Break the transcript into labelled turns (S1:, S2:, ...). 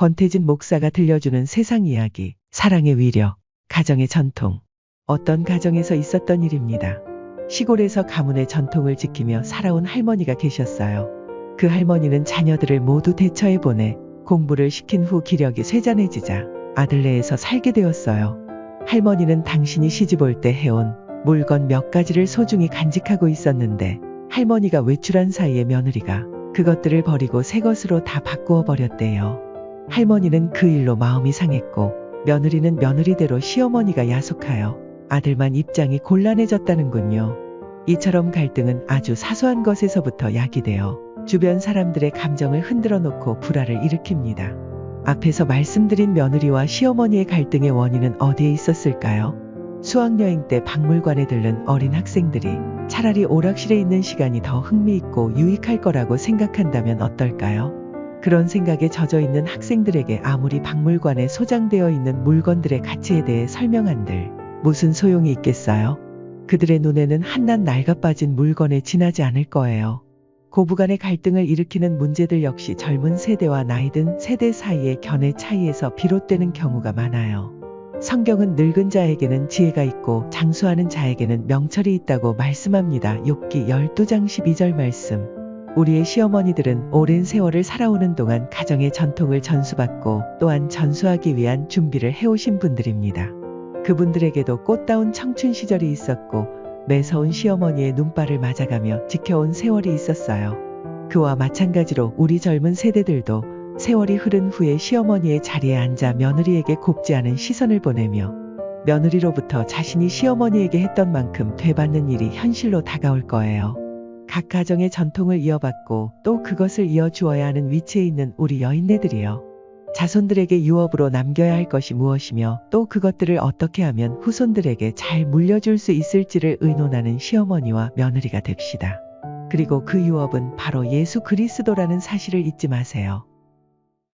S1: 권태진 목사가 들려주는 세상 이야기, 사랑의 위력, 가정의 전통. 어떤 가정에서 있었던 일입니다. 시골에서 가문의 전통을 지키며 살아온 할머니가 계셨어요. 그 할머니는 자녀들을 모두 대처해 보내 공부를 시킨 후 기력이 쇠잔해지자 아들네에서 살게 되었어요. 할머니는 당신이 시집 올 때 해온 물건 몇 가지를 소중히 간직하고 있었는데 할머니가 외출한 사이에 며느리가 그것들을 버리고 새 것으로 다 바꾸어 버렸대요. 할머니는 그 일로 마음이 상했고 며느리는 며느리대로 시어머니가 야속하여 아들만 입장이 곤란해졌다는군요. 이처럼 갈등은 아주 사소한 것에서부터 야기되어 주변 사람들의 감정을 흔들어 놓고 불화를 일으킵니다. 앞에서 말씀드린 며느리와 시어머니의 갈등의 원인은 어디에 있었을까요? 수학여행 때 박물관에 들른 어린 학생들이 차라리 오락실에 있는 시간이 더 흥미있고 유익할 거라고 생각한다면 어떨까요? 그런 생각에 젖어 있는 학생들에게 아무리 박물관에 소장되어 있는 물건들의 가치에 대해 설명한들 무슨 소용이 있겠어요? 그들의 눈에는 한낱 낡아빠진 물건에 지나지 않을 거예요. 고부간의 갈등을 일으키는 문제들 역시 젊은 세대와 나이든 세대 사이의 견해 차이에서 비롯되는 경우가 많아요. 성경은 늙은 자에게는 지혜가 있고 장수하는 자에게는 명철이 있다고 말씀합니다. 욥기 12장 12절 말씀. 우리의 시어머니들은 오랜 세월을 살아오는 동안 가정의 전통을 전수받고 또한 전수하기 위한 준비를 해오신 분들입니다. 그분들에게도 꽃다운 청춘 시절이 있었고 매서운 시어머니의 눈발을 맞아가며 지켜온 세월이 있었어요. 그와 마찬가지로 우리 젊은 세대들도 세월이 흐른 후에 시어머니의 자리에 앉아 며느리에게 곱지 않은 시선을 보내며 며느리로부터 자신이 시어머니에게 했던 만큼 되받는 일이 현실로 다가올 거예요. 각 가정의 전통을 이어받고 또 그것을 이어주어야 하는 위치에 있는 우리 여인네들이요. 자손들에게 유업으로 남겨야 할 것이 무엇이며 또 그것들을 어떻게 하면 후손들에게 잘 물려줄 수 있을지를 의논하는 시어머니와 며느리가 됩시다. 그리고 그 유업은 바로 예수 그리스도라는 사실을 잊지 마세요.